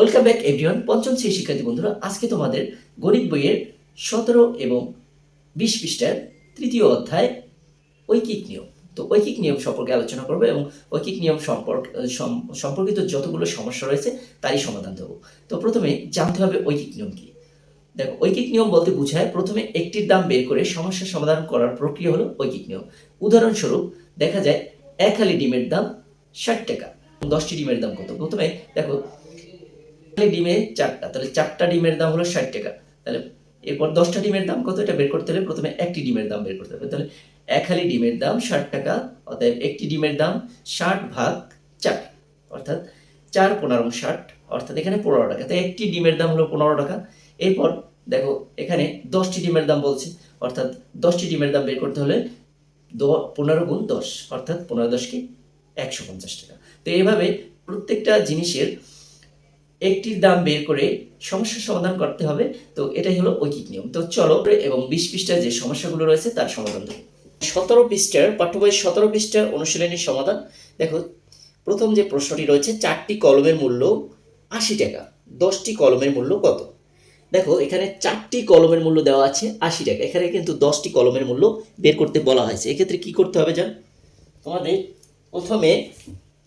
Welcome back everyone, পঞ্চম শ্রেণি শিক্ষার্থী বন্ধুরা, আজকে তোমাদের গণিত বইয়ের সতেরো এবং বিশ পৃষ্ঠার তৃতীয় অধ্যায় ঐকিক নিয়ম। তো ঐকিক নিয়ম সম্পর্কে আলোচনা করব এবং ঐকিক নিয়ম সম্পর্ক সম্পর্কিত যতগুলো সমস্যা রয়েছে তারই সমাধান দেবো। তো প্রথমে জানতে হবে ঐকিক নিয়ম কি। দেখো, ঐকিক নিয়ম বলতে বোঝায় প্রথমে একটির দাম বের করে সমস্যার সমাধান করার প্রক্রিয়া হলো ঐকিক নিয়ম। উদাহরণস্বরূপ, দেখা যায় এক হালি ডিমের দাম ষাট টাকা, দশটি ডিমের দাম কত? প্রথমে দেখো ডিমে চারটা, তাহলে চারটা ডিমের দাম হলো ষাট টাকা। তাহলে এরপর দশটা ডিমের দাম কত? এটা বের করতে হলে প্রথমে একটি ডিমের দাম বের করতে হবে। তাহলে এক হালি ডিমের দাম ষাট টাকা, অতএব একটি ডিমের দাম ষাট ভাগ চার, অর্থাৎ চার পনেরো ষাট, অর্থাৎ এখানে পনেরো টাকা। তাই একটি ডিমের দাম হলো পনেরো টাকা। এরপর দেখো, এখানে দশটি ডিমের দাম বলছে, অর্থাৎ দশটি ডিমের দাম বের করতে হলে পনেরো গুণ দশ, অর্থাৎ পনেরো দশকে একশো পঞ্চাশ টাকা। তো এইভাবে প্রত্যেকটা জিনিসের একটির দাম বের করে সমস্যার সমাধান করতে হবে। তো এটাই হলো ঐকিক নিয়ম। তো চলো, এবং বিশ পৃষ্ঠায় যে সমস্যাগুলো রয়েছে তার সমাধান দেবো সতেরো পৃষ্ঠার পাঠ্য সতেরো পৃষ্ঠার অনুশীলনীর সমাধান। দেখো, প্রথম যে প্রশ্নটি রয়েছে, চারটি কলমের মূল্য আশি টাকা। দশটি কলমের মূল্য কত? দেখো, এখানে চারটি কলমের মূল্য দেওয়া আছে আশি টাকা। এখানে কিন্তু দশটি কলমের মূল্য বের করতে বলা হয়েছে। এক্ষেত্রে কি করতে হবে জান? তোমাদের প্রথমে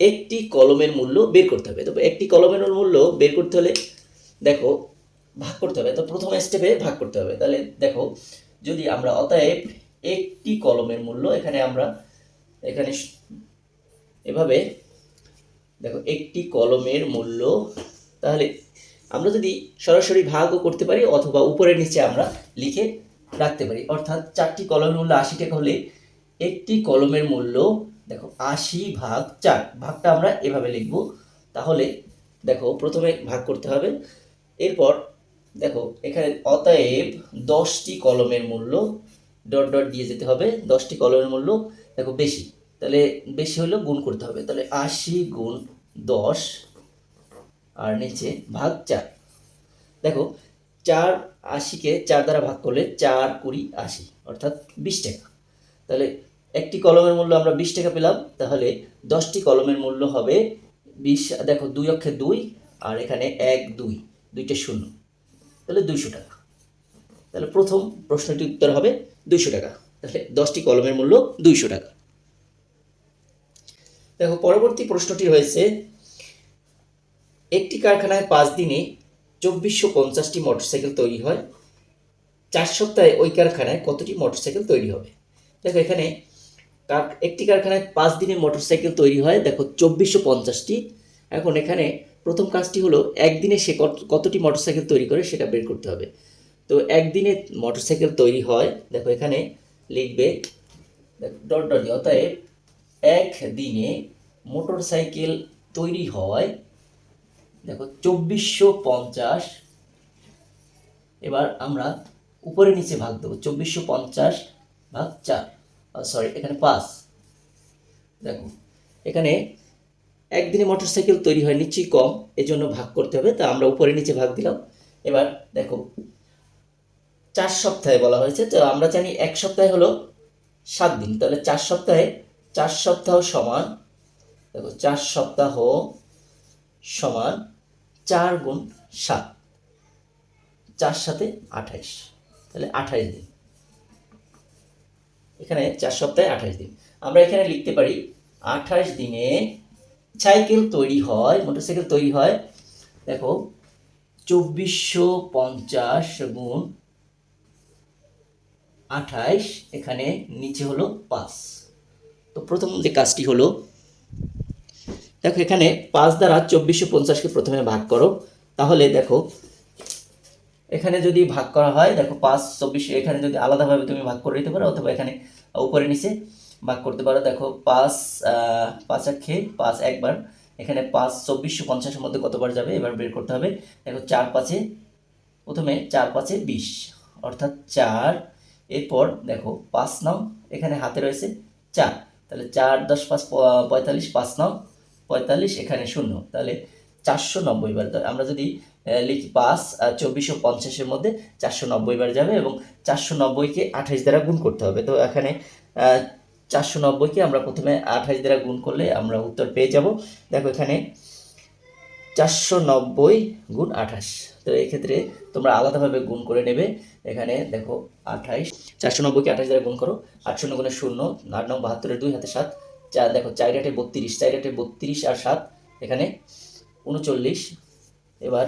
একটি কলমের মূল্য বের করতে হবে। তো একটি কলমের মূল্য বের করতে হলে দেখো, ভাগ করতে হবে। তো প্রথম স্টেপে ভাগ করতে হবে। তাহলে দেখো, যদি আমরা অতএব একটি কলমের মূল্য এখানে আমরা এখানে এভাবে দেখো, একটি কলমের মূল্য, তাহলে আমরা যদি সরাসরি ভাগও করতে পারি অথবা উপরের নিচে আমরা লিখে রাখতে পারি। অর্থাৎ চারটি কলমের মূল্য আশি টাকা হলে একটি কলমের মূল্য দেখো, আশি ভাগ চার, ভাগটা আমরা এভাবে লিখব। তাহলে দেখো, প্রথমে ভাগ করতে হবে। এরপর দেখো, এখানে অতএব দশটি কলমের মূল্য ডট ডট দিয়ে যেতে হবে। দশটি কলমের মূল্য দেখো, বেশি। তাহলে বেশি হলেও গুণ করতে হবে। তাহলে আশি গুণ দশ, আর নিচে ভাগ চার। দেখো, চার আশিকে চার দ্বারা ভাগ করলে চার কুড়ি আশি, অর্থাৎ বিশ টাকা। তাহলে একটি কলমের মূল্য আমরা বিশ টাকা পেলাম, তাহলে দশটি কলমের মূল্য হবে বিশ, দেখো দুই অক্ষে দুই, আর এখানে এক, দুই, দুইটা শূন্য। তাহলে দুইশো টাকা। তাহলে প্রথম প্রশ্নটির উত্তর হবে দুইশো টাকা। তাহলে দশটি কলমের মূল্য দুইশো টাকা। দেখো পরবর্তী প্রশ্নটি হয়েছে একটি কারখানায় পাঁচ দিনে চব্বিশশো পঞ্চাশটি মোটরসাইকেল তৈরি হয়। চার সপ্তাহে ওই কারখানায় কতটি মোটরসাইকেল তৈরি হবে? দেখো এখানে কার- একটি কারখানায় পাঁচ দিনে মোটরসাইকেল তৈরি হয়। দেখো, চব্বিশশো পঞ্চাশটি। এখন এখানে প্রথম কাজটি হলো, একদিনে সে কত- কতটি মোটরসাইকেল তৈরি করে সেটা বের করতে হবে। তো একদিনে মোটরসাইকেল তৈরি হয়, দেখো এখানে লিখবে ডট ডট অতএব এক দিনে মোটরসাইকেল তৈরি হয়, দেখো, চব্বিশশো পঞ্চাশ। এবার আমরা উপরে নিচে ভাগ দেবো, চব্বিশশো পঞ্চাশ ভাগ চার। সরি এখানে পাঁচ দেখো, এখানে একদিনে মোটরসাইকেল তৈরি হয় নিশ্চয়ই কম, এজন্য ভাগ করতে হবে, তা আমরা উপরে নিচে ভাগ দিলাম। এবার দেখো, চার সপ্তাহে বলা হয়েছে, তো আমরা জানি এক সপ্তাহে হলো সাত দিন, তাহলে চার সপ্তাহে চার সপ্তাহ সমান, দেখো, চার সপ্তাহ সমান চার গুণ সাত, চার সাথে আঠাইশ, তাহলে আঠাইশ দিন। এখানে চার সপ্তাহে আঠাশ দিন। আমরা এখানে লিখতে পারি, আঠাশ দিনে সাইকেল তৈরি হয় মোটরসাইকেল তৈরি হয়, দেখো, চব্বিশশো পঞ্চাশ গুণ আঠাইশ এখানে নিচে হলো পাঁচ। তো প্রথম যে কাজটি হলো, দেখো এখানে পাঁচ দ্বারা চব্বিশশো পঞ্চাশকে প্রথমে ভাগ করো, তাহলে দেখো এখানে যদি ভাগ করা হয়, দেখো পাঁচ, চব্বিশ, এখানে যদি আলাদাভাবে তুমি ভাগ করে দিতে পারো অথবা এখানে উপরে নিচে ভাগ করতে পারো। দেখো পাঁচ পাঁচ আক্ষে পাঁচ একবার, এখানে পাঁচ চব্বিশশো পঞ্চাশের মধ্যে কতবার যাবে? এবার বের করতে হবে। দেখো চার পাঁচে, প্রথমে চার পাঁচে বিশ, অর্থাৎ চার। এরপর দেখো পাঁচ নাম এখানে হাতে রয়েছে চার। তাহলে চার, দশ, পাঁচ, পঁয়তাল্লিশ, পাঁচ নাম পঁয়তাল্লিশ, এখানে শূন্য। তাহলে চারশো নব্বই বার আমরা যদি লিখি পাঁচ চব্বিশশো পঞ্চাশের মধ্যে চারশো নব্বই বার যাবে এবং চারশো নব্বইকে আঠাশ দ্বারা গুণ করতে হবে। তো এখানে চারশো নব্বইকে আমরা প্রথমে আঠাশ দ্বারা গুণ করলে আমরা উত্তর পেয়ে যাব। দেখো এখানে, চারশো নব্বই গুণ আঠাশ। তো এক্ষেত্রে তোমরা আলাদাভাবে গুণ করে নেবে। এখানে দেখো আঠাইশ চারশো নব্বইকে আঠাশ দ্বারা গুণ করো। আট শূন্য শূন্য, আট নং বাহাত্তরের দুই হাতে সাত, চার, দেখো চার আটে বত্রিশ, চার আটে বত্রিশ আর সাত। এখানে উনচল্লিশ। এবার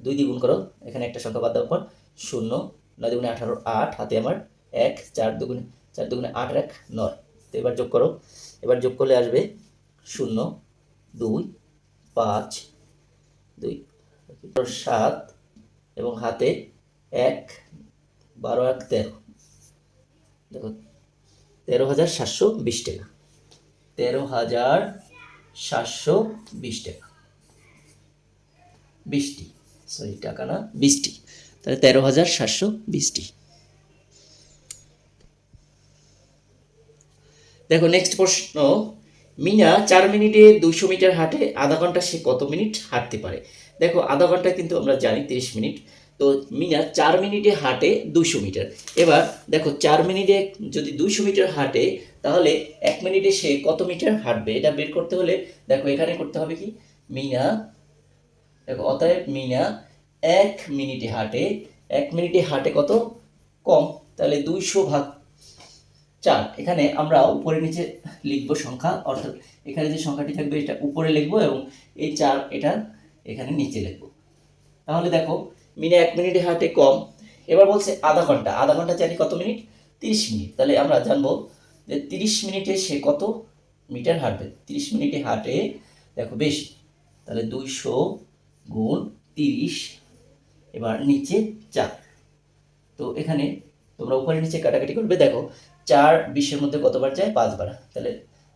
দুই দিয়ে গুণ করো, এখানে একটা সংখ্যা বাদ দেওয়ার পর শূন্য, নয় দুগুণে আঠারো, আট, হাতে আমার এক, চার দুগুণে চার দুগুণে আট, এক, নয়। তো এবার যোগ করো, এবার যোগ করলে আসবে শূন্য, দুই, পাঁচ, দুই। সাত এবং হাতে এক, বারো, এক, তেরো। দেখো, তেরো হাজার সাতশো বিশ টাকা। তেরো হাজার সাতশো বিশ টাকা। বিশটি সরি টাকা না বিশটি, তাহলে তেরো হাজার সাতশো বিশটি। দেখো নেক্সট প্রশ্ন, মিনা চার মিনিটে দুইশো মিটার হাঁটে আধা ঘণ্টা সে কত মিনিট হাঁটতে পারে? দেখো, আধা ঘণ্টা কিন্তু আমরা জানি তিরিশ মিনিট, তো মিনা চার মিনিটে হাঁটে দুইশো মিটার। এবার দেখো, চার মিনিটে যদি দুইশো মিটার হাঁটে, তাহলে এক মিনিটে সে কত মিটার হাঁটবে? এটা বের করতে হলে দেখো, এখানে করতে হবে কি? মিনা দেখো, অতএব মিনা এক মিনিটে হাঁটে, এক মিনিটে হাঁটে কত? কম। তাহলে দুইশো ভাগ চার। এখানে আমরা উপরে নিচে লিখব সংখ্যা, অর্থাৎ এখানে যে সংখ্যাটি থাকবে, এটা উপরে লিখব এবং এই চার এটা এখানে নিচে লিখব। তাহলে দেখো, মিনা এক মিনিটে হাঁটে কম। এবার বলছে আধা ঘণ্টা। আধা ঘণ্টা জানি কত মিনিট? তিরিশ মিনিট। তাহলে আমরা জানব যে তিরিশ মিনিটে সে কত মিটার হাঁটবে? তিরিশ মিনিটে হাঁটে, দেখো বেশি। তাহলে দুইশো গুণ তিরিশ, এবার নিচে চার। তো এখানে তোমরা উপরে নিচে কাটাকাটি করবে, দেখো, চার বিশের মধ্যে কতবার যায়? পাঁচবার। তাহলে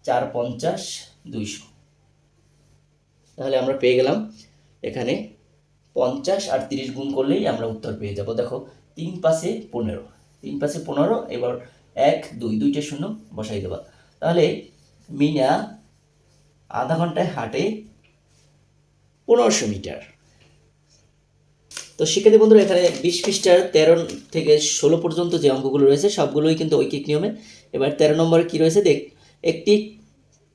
চার পঞ্চাশ দুইশো। তাহলে আমরা পেয়ে গেলাম এখানে পঞ্চাশ আর তিরিশ গুণ করলেই আমরা উত্তর পেয়ে যাব। দেখো, তিন পাশে পনেরো। তিন পাশে পনেরো, এবার এক, দুই, দুইটা শূন্য বসাই দেবা। তাহলে মিনা আধা ঘন্টায় হাঁটে পনেরোশো মিটার। তো শিক্ষার্থী বন্ধুরা, এখানে বিশ পৃষ্ঠার তেরো থেকে ষোলো পর্যন্ত যে অঙ্কগুলো রয়েছে, সবগুলোই কিন্তু ঐকিক নিয়মে। এবার তেরো নম্বরে কী রয়েছে? দেখ, একটি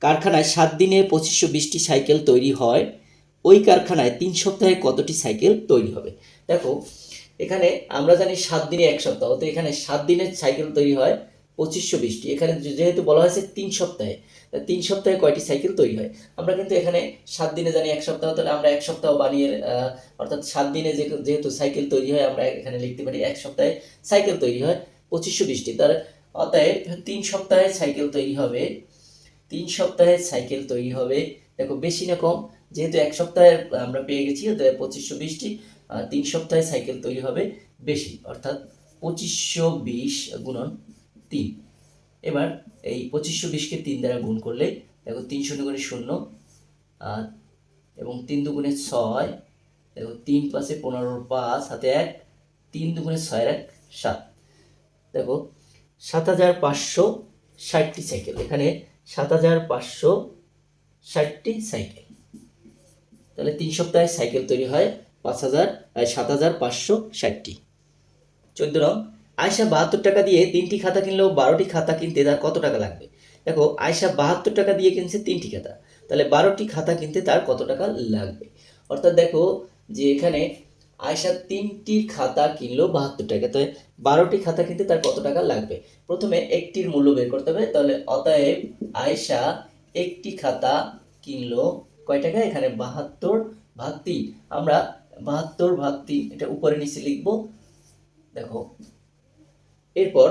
কারখানায় সাত দিনে পঁচিশশো বিশটি সাইকেল তৈরি হয়। ওই কারখানায় তিন সপ্তাহে কতটি সাইকেল তৈরি হবে? দেখো, এখানে আমরা জানি সাত দিনে এক সপ্তাহ, তো এখানে সাত দিনের সাইকেল তৈরি হয়। পঁচিশশো বিশটি এখানে যেহেতু বলা হয়েছে তিন সপ্তাহে তিন সপ্তাহে কয়টি সাইকেল তৈরি হয়? আমরা কিন্তু এখানে সাত দিনে জানি এক সপ্তাহ, তাহলে আমরা এক সপ্তাহ বানিয়ে অর্থাৎ সাত দিনে যেহেতু সাইকেল তৈরি হয়, আমরা এখানে লিখতে পারি এক সপ্তাহে সাইকেল তৈরি হয় পঁচিশশো বিশটি তার অতএব তিন সপ্তাহে সাইকেল তৈরি হবে, তিন সপ্তাহে সাইকেল তৈরি হবে। দেখো, বেশি না কম, যেহেতু এক সপ্তাহে আমরা পেয়ে গেছি পঁচিশশো বিশটি তিন সপ্তাহে সাইকেল তৈরি হবে বেশি, অর্থাৎ পঁচিশশো বিশ গুণন তিন। এবার এই পঁচিশশো বিশকে তিন দ্বারা গুণ করলে, দেখো তিন শূন্য গুণে শূন্য আর এবং তিন দুগুণে ছয়, দেখো তিন পাশে পনেরোর পাঁচ হাতে এক, তিন দুগুণে ছয়ের এক, সাত। দেখো, সাত হাজার পাঁচশো ষাটটি সাইকেল। এখানে সাত হাজার পাঁচশো ষাটটি সাইকেল। তাহলে তিন সপ্তাহে সাইকেল তৈরি হয় পাঁচ হাজার সাত হাজার পাঁচশো ষাটটি। চোদ্দ রং আয়সা বাহাত্তর টাকা দিয়ে তিনটি খাতা কিনলেও বারোটি খাতা কিনতে তার কত টাকা লাগবে? দেখো আয়সা বাহাত্তর টাকা দিয়ে কিনছে তিনটি খাতা। তাহলে বারোটি খাতা কিনতে তার কত টাকা লাগবে? অর্থাৎ দেখো যে এখানে আয়সা তিনটি খাতা কিনলো বাহাত্তর টাকা। তো বারোটি খাতা কিনতে তার কত টাকা লাগবে? প্রথমে একটির মূল্য বের করতে হবে। তাহলে অতএব আয়সা একটি খাতা কিনলো কয় টাকা? এখানে বাহাত্তর ভাগ তিন। আমরা বাহাত্তর ভাগ তিন, এটা উপরে নিচে লিখব। দেখো এরপর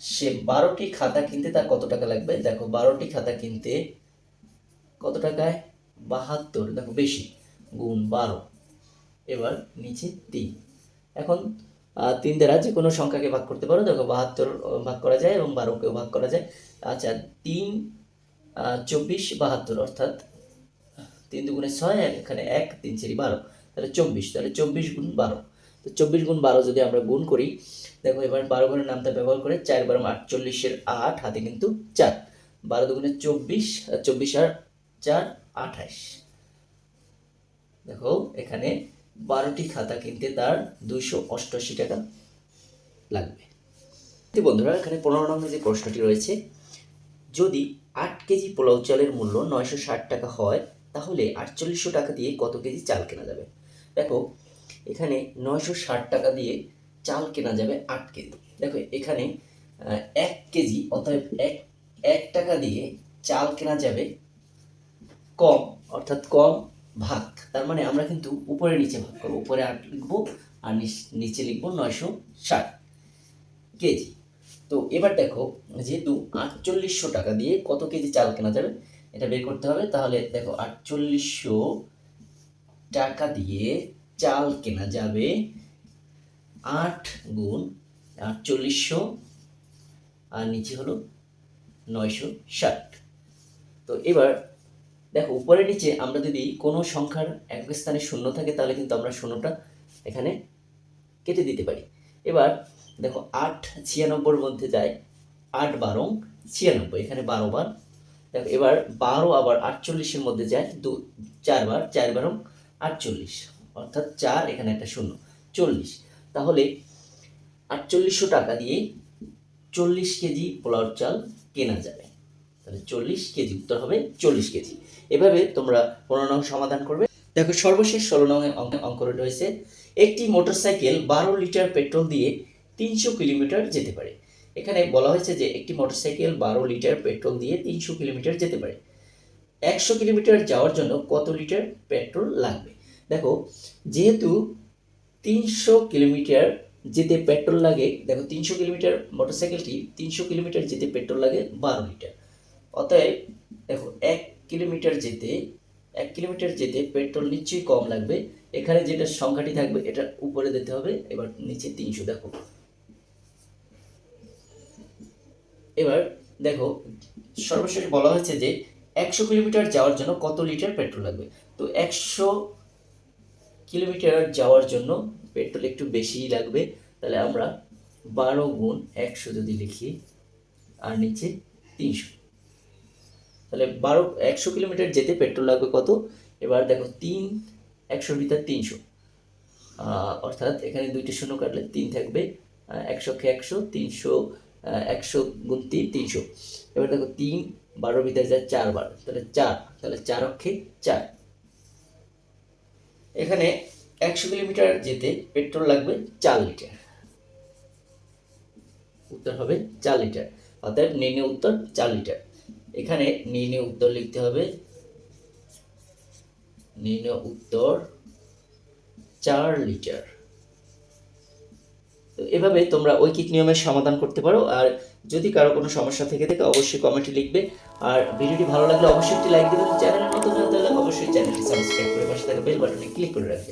সে বারোটি খাতা কিনতে তার কত টাকা লাগবে? দেখো, বারোটি খাতা কিনতে কত টাকায়? বাহাত্তর। দেখো, বেশি। গুণ বারো। এবার নিচে তিন। এখন তিন দ্বারা যে কোনো সংখ্যাকে ভাগ করতে পারো। দেখো, বাহাত্তর ভাগ করা যায় এবং বারোকেও ভাগ করা যায়। আচ্ছা তিন চব্বিশ, বাহাত্তর। অর্থাৎ তিন দুগুণে ছয় এক এখানে এক, তিন চারি বারো। তাহলে চব্বিশ। তাহলে চব্বিশ গুণ বারো। তো চব্বিশ গুণ বারো যদি আমরা গুণ করি, দেখো এবার বারো ঘরের নামটা ব্যবহার করে চার বারো আটচল্লিশের আট, হাতে কিন্তু চার। বারো দুগুণে চব্বিশ চব্বিশ আর চার, আঠাশ। দেখো এখানে বারোটি খাতা কিনতে তার দুইশো অষ্টআশি টাকা লাগবে। বন্ধুরা, এখানে পনেরো নম্বর যে প্রশ্নটি রয়েছে, যদি আট কেজি পোলাও চালের মূল্য নয়শো ষাট টাকা হয়, তাহলে আটচল্লিশশো টাকা দিয়ে কত কেজি চাল কেনা যাবে? দেখো এখানে নয়শো ষাট টাকা দিয়ে চাল কেনা যাবে আট কেজি। দেখো, এখানে এক কেজি, অতএব এক এক টাকা দিয়ে চাল কেনা যাবে কম, অর্থাৎ কম ভাগ। তার মানে আমরা কিন্তু উপরে নিচে ভাগ করব। উপরে আট লিখব আর নিচে লিখব নয়শো ষাট কেজি। তো এবার দেখো, যেহেতু আটচল্লিশশো টাকা দিয়ে কত কেজি চাল কেনা যাবে, এটা বের করতে হবে। তাহলে দেখো, আটচল্লিশশো টাকা দিয়ে চাল কেনা যাবে আট গুণ আটচল্লিশশো আর নিচে হলো নয়শো ষাট। তো এবার দেখো, উপরে নিচে আমরা যদি কোনো সংখ্যার এক স্থানে শূন্য থাকে, তাহলে কিন্তু আমরা শূন্যটা এখানে কেটে দিতে পারি। এবার দেখো, আট ছিয়ানব্বইয়ের মধ্যে যায় আট বারো ছিয়ানব্বই, এখানে বারো বার। দেখো, এবার বারো আবার আটচল্লিশের মধ্যে যায় দু চারবার চার বারো আটচল্লিশ। অর্থাৎ চার, এখানে একটা শূন্য। চল্লিশ। তাহলে আটচল্লিশশো টাকা দিয়ে চল্লিশ কেজি পোলাওর চাল কেনা যাবে। তাহলে চল্লিশ কেজি উত্তর হবে চল্লিশ কেজি। এভাবে তোমরা পনেরো নং সমাধান করবে। দেখো, সর্বশেষ ষোলো নং অঙ্ক রয়েছে। একটি মোটরসাইকেল বারো লিটার পেট্রোল দিয়ে তিনশো কিলোমিটার যেতে পারে। এখানে বলা হয়েছে যে একটি মোটরসাইকেল বারো লিটার পেট্রোল দিয়ে তিনশো কিলোমিটার যেতে পারে। একশো কিলোমিটার যাওয়ার জন্য কত লিটার পেট্রোল লাগবে? দেখো, যেহেতু তিনশো কিলোমিটার যেতে পেট্রোল লাগে, দেখো তিনশো কিলোমিটার মোটরসাইকেলটি তিনশো কিলোমিটার যেতে পেট্রোল লাগে বারো লিটার। অতএব দেখো, এক কিলোমিটার যেতে, এক কিলোমিটার যেতে পেট্রোল নিশ্চয়ই কম লাগবে। এখানে যেটা সংখ্যাটি থাকবে, এটা উপরে দিতে হবে, এবার নিচে তিনশো দেখো। এবার দেখো, সর্বশেষ বলা হয়েছে যে একশো কিলোমিটার যাওয়ার জন্য কত লিটার পেট্রোল লাগবে? তো একশো কিলোমিটার যাওয়ার জন্য পেট্রোল একটু বেশিই লাগবে, তাহলে আমরা বারো গুণ একশো যদি লিখি, আর নিচে তিনশো। তাহলে বারো, একশো কিলোমিটার যেতে পেট্রোল লাগবে কত? এবার দেখো তিন একশো লিটার তিনশো। অর্থাৎ এখানে দুইটি শূন্য কাটলে তিন থাকবে একশোকে একশো, তিনশো একশো গুণ তিন, তিনশো। এবার দেখো তিন, বারোর ভিতরে যায় চারবার তাহলে চার তাহলে চার অক্ষে চার। এখানে একশো কিলোমিটার যেতে পেট্রোল লাগবে চার লিটার। উত্তর হবে চার লিটার। অর্থাৎ নির্ণয় উত্তর চার লিটার। এখানে নির্ণয় উত্তর লিখতে হবে। নির্ণয় উত্তর চার লিটার। এভাবে তোমরা ঐকিক নিয়মের সমাধান করতে পারো। আর যদি কারও কোনো সমস্যা থেকে থাকে, অবশ্যই কমেন্টে লিখবে। আর ভিডিওটি ভালো লাগলে অবশ্যই একটি লাইক দেবে তাহলে অবশ্যই চ্যানেলটি সাবস্ক্রাইব করে পাশে থাকা বেল বাটনে ক্লিক করে রাখবে